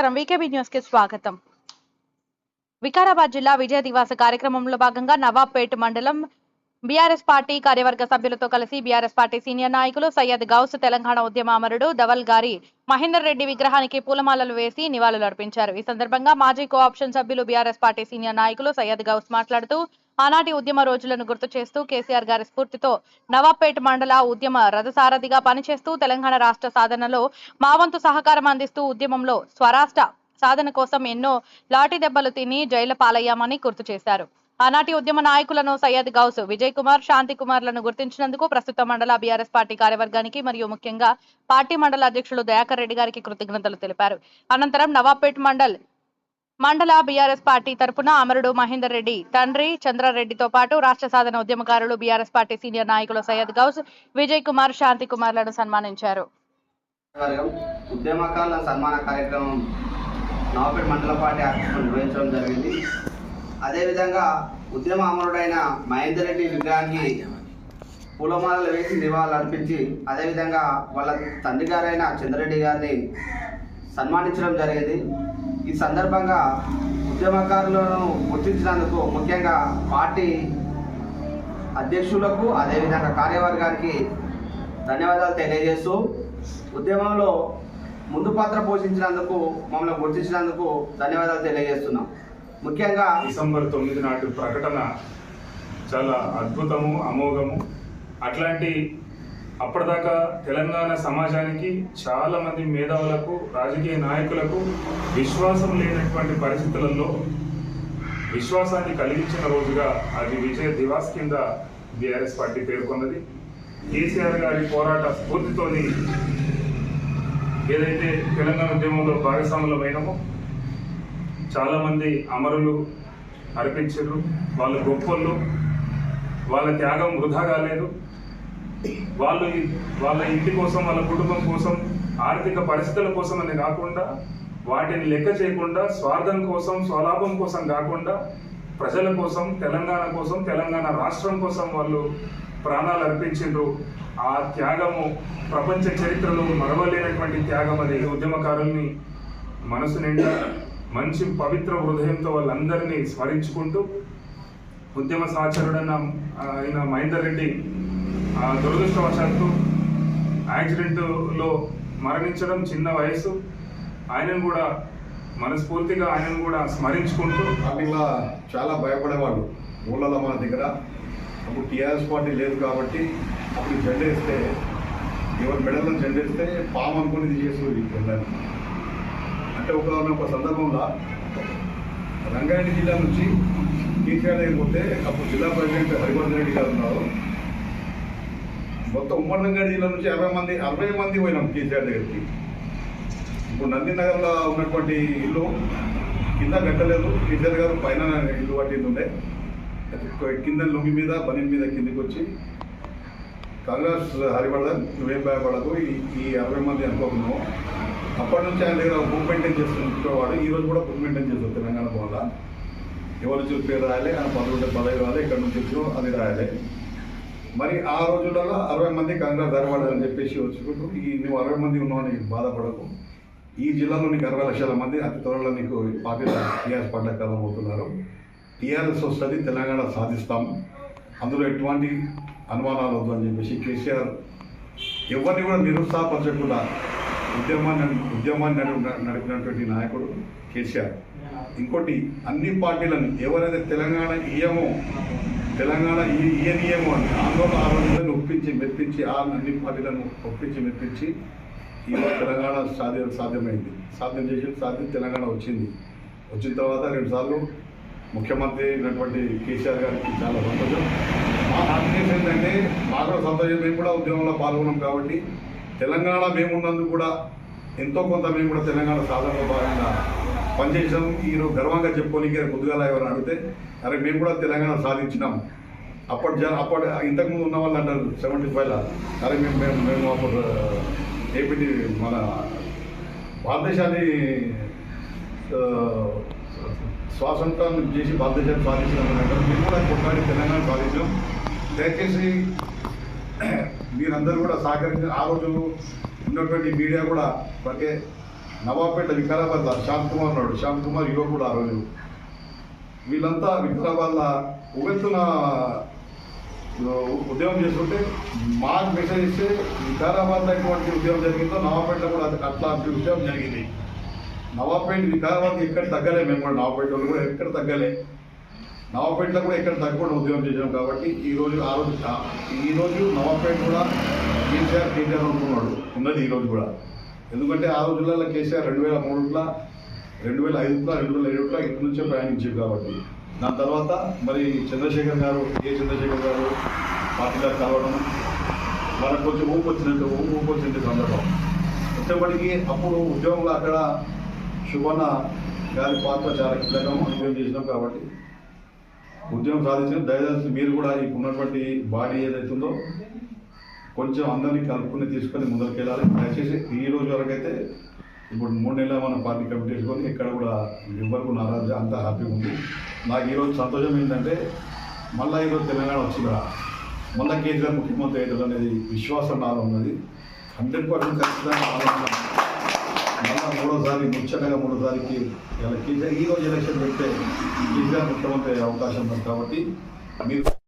నమస్కారం. వీకేబీ న్యూస్కి స్వాగతం. వికారాబాద్ జిల్లా విజయ దివాస కార్యక్రమంలో భాగంగా నవాబ్పేట్ మండలం బీఆర్ఎస్ పార్టీ కార్యవర్గ సభ్యులతో కలిసి బీఆర్ఎస్ పార్టీ సీనియర్ నాయకులు సయ్యద్ గౌస్ తెలంగాణ ఉద్యమ అమరుడు ధవల్ గారి మహేందర్ రెడ్డి విగ్రహానికి పూలమాలలు వేసి నివాళులు అర్పించారు ఈ సందర్భంగా మాజీ కోఆప్షన్ సభ్యులు బీఆర్ఎస్ పార్టీ సీనియర్ నాయకులు సయ్యద్ గౌస్ మాట్లాడుతూ ఆనాటి ఉద్యమ రోజులను గుర్తు చేస్తూ కేసీఆర్ గారి స్ఫూర్తితో నవాబ్పేట్ మండల ఉద్యమ రథసారథిగా పనిచేస్తూ తెలంగాణ రాష్ట్ర సాధనలో మావంతు సహకారం అందిస్తూ ఉద్యమంలో స్వరాష్ట్ర సాధన కోసం ఎన్నో లాఠీ దెబ్బలు తిని జైలు పాలయ్యామని గుర్తు చేశారు. ఆనాటి ఉద్యమ నాయకులను సయ్యద్ గౌస్ విజయ్ కుమార్ శాంతి కుమార్లను గుర్తించినందుకు ప్రస్తుత మండల బీఆర్ఎస్ పార్టీ కార్యవర్గానికి మరియు ముఖ్యంగా పార్టీ మండల అధ్యక్షులు దయాకర్ రెడ్డి గారికి కృతజ్ఞతలు తెలిపారు. అనంతరం నవాబ్పేట్ మండల్ మండల బీఆర్ఎస్ పార్టీ తరపున అమరుడు మహేందర్ రెడ్డి తండ్రి చంద్రారెడ్డితో పాటు రాష్ట్ర సాధన ఉద్యమకారులు బీఆర్ఎస్ పార్టీ సీనియర్ నాయకులు సయ్యద్ గౌస్ విజయ్ కుమార్ శాంతి కుమార్లను సన్మానించారు. ఉద్యమకారుల సన్మాన కార్యక్రమం నవాపేట మండల పార్టీ ఆఫీసులో నిర్వహించడం జరిగింది. అదేవిధంగా ఉద్యమ అమరుడైన మహేందర్ రెడ్డి విగ్రహానికి పూలమాలలు వేసి నివాళులు అర్పించి అదేవిధంగా వాళ్ళ తండ్రి గారైన చంద్రరెడ్డి గారిని సన్మానించడం జరిగింది. ఈ సందర్భంగా ఉద్యమకారులను గుర్తించినందుకు ముఖ్యంగా పార్టీ అధ్యక్షులకు అదేవిధంగా కార్యవర్గానికి ధన్యవాదాలు తెలియజేస్తూ ఉద్యమంలో ముందు పాత్ర పోషించినందుకు మమ్మల్ని గుర్తించినందుకు ధన్యవాదాలు తెలియజేస్తున్నాం. ముఖ్యంగా డిసెంబర్ తొమ్మిది నాటి ప్రకటన చాలా అద్భుతము అమోఘము. అట్లాంటి అప్పటిదాకా తెలంగాణ సమాజానికి చాలా మంది మేధావులకు రాజకీయ నాయకులకు విశ్వాసం లేనటువంటి పరిస్థితులలో విశ్వాసాన్ని కలిగించిన రోజుగా అది విజయ దివాస్ కింద బీఆర్ఎస్ పార్టీ పేర్కొన్నది. కేసీఆర్ గారి పోరాట స్ఫూర్తితోని ఏదైతే తెలంగాణ ఉద్యమంలో భాగస్వాములమైనమో చాలామంది అమరులు అర్పించారు. వాళ్ళు గొప్పలు వాళ్ళ త్యాగం వృధా కాలేదు. వాళ్ళు వాళ్ళ ఇంటి కోసం వాళ్ళ కుటుంబం కోసం ఆర్థిక పరిస్థితుల కోసం అని కాకుండా వాటిని లెక్క చేయకుండా స్వార్థం కోసం స్వలాభం కోసం కాకుండా ప్రజల కోసం తెలంగాణ కోసం తెలంగాణ రాష్ట్రం కోసం వాళ్ళు ప్రాణాలు అర్పించిండ్రు. ఆ త్యాగము ప్రపంచ చరిత్రలో మరవలేనటువంటి త్యాగం అది. ఉద్యమకారుల్ని మనసు నిండా మంచి పవిత్ర హృదయంతో వాళ్ళందరినీ స్మరించుకుంటూ ఉద్యమ సహచరుడన్న ఆయన మహేందర్ రెడ్డి దురదృష్టవశాత్తు యాక్సిడెంట్లో మరణించడం చిన్న వయసు ఆయనను కూడా మనస్ఫూర్తిగా ఆయనను కూడా స్మరించుకుంటూ అట్లా చాలా భయపడేవాళ్ళు ఊళ్ళలో మన దగ్గర. అప్పుడు టీఆర్ఎస్ పార్టీ లేదు కాబట్టి అప్పుడు జెండేస్తే ఎవరి మెడలను జెండేస్తే పాము అనుకుని ఇది చేసేది అంటే ఒక ఒక సందర్భంలో రంగారెడ్డి జిల్లా నుంచి కేసీఆర్ దగ్గరికి పోతే అప్పుడు జిల్లా ప్రెసిడెంట్ హరివర్ధన్ రెడ్డి గారు ఉన్నారు. మొత్తం ఉమ్మడి రంగారెడ్డి జిల్లా నుంచి అరవై మంది అరవై మంది పోయినాం కేసీఆర్ దగ్గరికి. ఇప్పుడు నందినగర్లో ఉన్నటువంటి ఇల్లు కింద కట్టలేదు. కేసీఆర్ గారు పైన ఇల్లు పట్టింది ఉండే కింద లొంగి మీద బని మీద కిందికి వచ్చి కాంగ్రెస్ హరివర్ధన్ నువ్వేం భయపడకు ఈ అరవై మంది అనుకోకున్నావు. అప్పటి నుంచి ఆయన దగ్గర బుక్ మెయింటైన్ చేస్తుంటేవాడు ఈ రోజు కూడా బుక్ మెయింటైన్ చేస్తారు తెలంగాణ వల్ల ఎవరు చూపి రాయాలి ఆయన పదవి ఉంటే పదవి రాయాలి ఇక్కడ నుంచి వచ్చి అది రాయాలి. మరి ఆ రోజులలో అరవై మంది కాంగ్రెస్ ధరపడాలని చెప్పేసి వచ్చుకుంటూ ఈ నువ్వు అరవై మంది ఉన్నావు నీకు బాధపడకు. ఈ జిల్లాలో నీకు అరవై లక్షల మంది అతి త్వరలో నీకు పార్టీ టీఆర్ఎస్ పండగ కాలం అవుతున్నారు టీఆర్ఎస్ వస్తుంది తెలంగాణ సాధిస్తాం. అందులో ఎటువంటి అనుమానాలు వద్దు అని చెప్పేసి కేసీఆర్ ఎవరిని కూడా నిరుత్సాహపరచకుండా ఉద్యమాన్ని ఉద్యమాన్ని నడిపినటువంటి నాయకుడు కేసీఆర్. ఇంకోటి అన్ని పార్టీలను ఎవరైతే తెలంగాణ ఇయ్యమో తెలంగాణ ఈ- ఇయ్యనియమో అని ఆందోళన ఆలోచనలను ఒప్పించి మెప్పించి ఆ అన్ని పార్టీలను ఒప్పించి మెప్పించి ఇవాళ తెలంగాణ సాధ్యం సాధ్యమైంది. సాధ్యం చేసి సాధ్యం తెలంగాణ వచ్చింది. వచ్చిన తర్వాత రెండుసార్లు ముఖ్యమంత్రి అయినటువంటి కేసీఆర్ గారికి చాలా సంతోషం. మా హ్యాపీనెస్ ఏంటంటే మాకు కూడా సంతోషం మేము కూడా ఉద్యమంలో పాల్గొన్నాం కాబట్టి తెలంగాణ మేమున్నందుకు కూడా ఎంతో కొంత మేము కూడా తెలంగాణ సాధనలో భాగంగా పనిచేసాం ఈరోజు గర్వంగా చెప్పుకోనికి ముందుగా ఎవరైనా అడిగితే అరే మేము కూడా తెలంగాణ సాధించినాం. అప్పటి జన అప్పటి ఇంతకుముందు ఉన్న వాళ్ళు అంటారు సెవెంటీ ఫైవ్లో అరే మేము మేము మేము అప్పుడు ఏపీ మన భారతదేశాన్ని ఆ, స్వాతంత్రం చేసి భారతదేశాన్ని సాధించినాం అంటారు. మేము కూడా కొట్లాడి తెలంగాణ సాధించాం దయచేసి మీరందరూ కూడా సహకరించిన ఆ రోజు ఉన్నటువంటి మీడియా కూడా ప్రతి నవాపేట వికారాబాద్ శ్యామ్ కుమార్ ఉన్నాడు. శ్యామ్ కుమార్ యువకుడు ఆ రోజు. వీళ్ళంతా వికారాబాద్లో ఉగెత్తున ఉద్యమం చేస్తుంటే మాకు మెసేజ్ ఇస్తే వికారాబాద్లో ఎటువంటి ఉద్యమం జరిగిందో నవాపేటలో కూడా అది- అట్లాంటి ఉద్యమం జరిగింది. నవాపేట వికారాబాద్ ఎక్కడ తగ్గలే మేము కూడా నవాపేట వాళ్ళు కూడా ఎక్కడ తగ్గలే. నవాపేటలో కూడా ఎక్కడ తగ్గకుండా ఉద్యమం చేశాం కాబట్టి ఈ రోజు ఆ రోజు ఈరోజు ఈ నవాపేట కూడా కేసీఆర్ కేసీఆర్ అనుకున్నాడు. ఉన్నది ఈరోజు కూడా. ఎందుకంటే ఆ రోజులలో కేసీఆర్ రెండు వేల మూడులో రెండు వేల ఐదులో రెండు వేల ఏడులో ఇటు నుంచే ప్రయాణించారు కాబట్టి. దాని తర్వాత మరి చంద్రశేఖర్ గారు ఏ చంద్రశేఖర్ గారు పార్టీలో కలవడం వాళ్ళకి కొంచెం ఊపు వచ్చినట్టు ఊపు ఊపు వచ్చినట్టు సందర్భం. వచ్చేప్పటికీ అప్పుడు ఉద్యోగంలో అక్కడ శుభన గారి పాత్ర చాలా కీలకం ఉద్యోగం చేసినాం కాబట్టి. ఉద్యోగం సాధించిన దయచేసి మీరు కూడా ఈ ఉన్నటువంటి బాడీ ఏదైతుందో కొంచెం అందరినీ కలుపుకుని తీసుకొని ముందరికి వెళ్ళాలి దయచేసి ఈ రోజు వరకు అయితే ఇప్పుడు మూడు నెలల మన పార్టీ కమిటీ వేసుకొని ఇక్కడ కూడా ఎవరికి నారాజు అంత హ్యాపీగా ఉంది నాకు ఈరోజు సంతోషం ఏంటంటే మళ్ళీ ఈరోజు తెలంగాణ వచ్చిందా మళ్ళీ కేసీఆర్ ముఖ్యమంత్రి అవుతుంది అనేది విశ్వాసం నాలో ఉన్నది. హండ్రెడ్ పర్సెంట్ ఖచ్చితంగా మళ్ళీ మూడోసారి ముచ్చటగా మూడోసారికి ఇలా కేసీఆర్ ఈరోజు ఎలక్షన్ పెడితే కేసీఆర్ ముఖ్యమంత్రి అవకాశం ఉంది కాబట్టి మీరు